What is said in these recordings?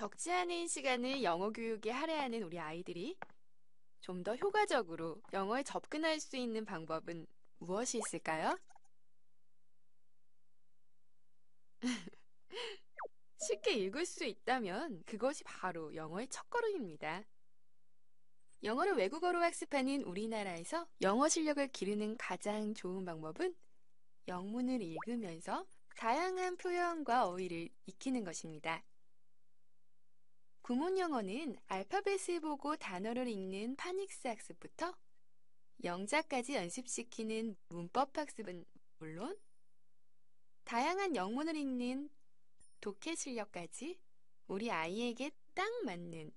적지 않은 시간을 영어 교육에 할애하는 우리 아이들이 좀 더 효과적으로 영어에 접근할 수 있는 방법은 무엇이 있을까요? 쉽게 읽을 수 있다면 그것이 바로 영어의 첫걸음입니다. 영어를 외국어로 학습하는 우리나라에서 영어 실력을 기르는 가장 좋은 방법은 영문을 읽으면서 다양한 표현과 어휘를 익히는 것입니다. 구문 영어는 알파벳을 보고 단어를 읽는 파닉스 학습부터 영자까지 연습시키는 문법 학습은 물론 다양한 영문을 읽는 독해 실력까지 우리 아이에게 딱 맞는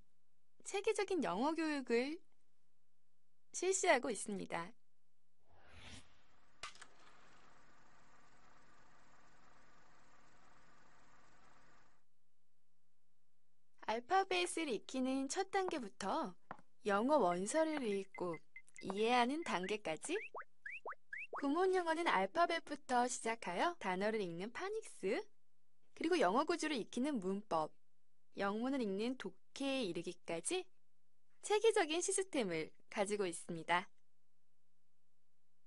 체계적인 영어 교육을 실시하고 있습니다. 알파벳을 익히는 첫 단계부터 영어 원서를 읽고 이해하는 단계까지 구문 영어는 알파벳부터 시작하여 단어를 읽는 파닉스, 그리고 영어 구조를 익히는 문법, 영문을 읽는 독해에 이르기까지 체계적인 시스템을 가지고 있습니다.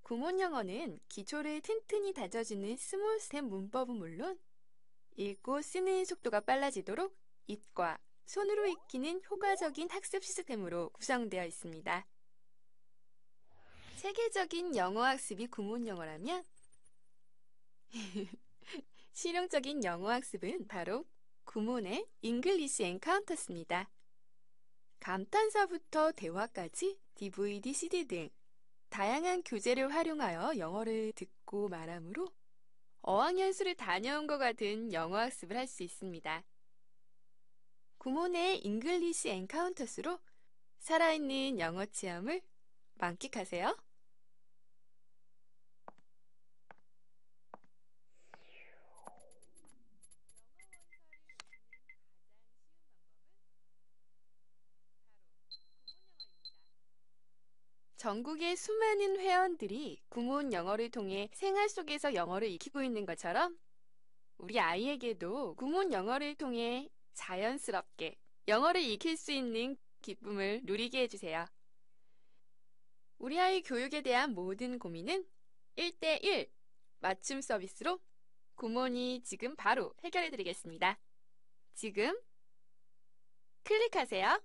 구문 영어는 기초를 튼튼히 다져주는 스몰 스텝 문법은 물론 읽고 쓰는 속도가 빨라지도록 입과 손으로 익히는 효과적인 학습 시스템으로 구성되어 있습니다. 체계적인 영어 학습이 구문 영어라면 실용적인 영어 학습은 바로 구문의 잉글리시 엔카운터스입니다. 감탄사부터 대화까지 DVD, CD 등 다양한 교재를 활용하여 영어를 듣고 말하므로 어학연수를 다녀온 것 같은 영어 학습을 할 수 있습니다. 구몬의 잉글리시 엔카운터스로 살아있는 영어 체험을 만끽하세요. 전국의 수많은 회원들이 구몬 영어를 통해 생활 속에서 영어를 익히고 있는 것처럼 우리 아이에게도 구몬 영어를 통해 자연스럽게 영어를 익힐 수 있는 기쁨을 누리게 해주세요. 우리 아이 교육에 대한 모든 고민은 1대1 맞춤 서비스로 구몬이 지금 바로 해결해 드리겠습니다. 지금 클릭하세요.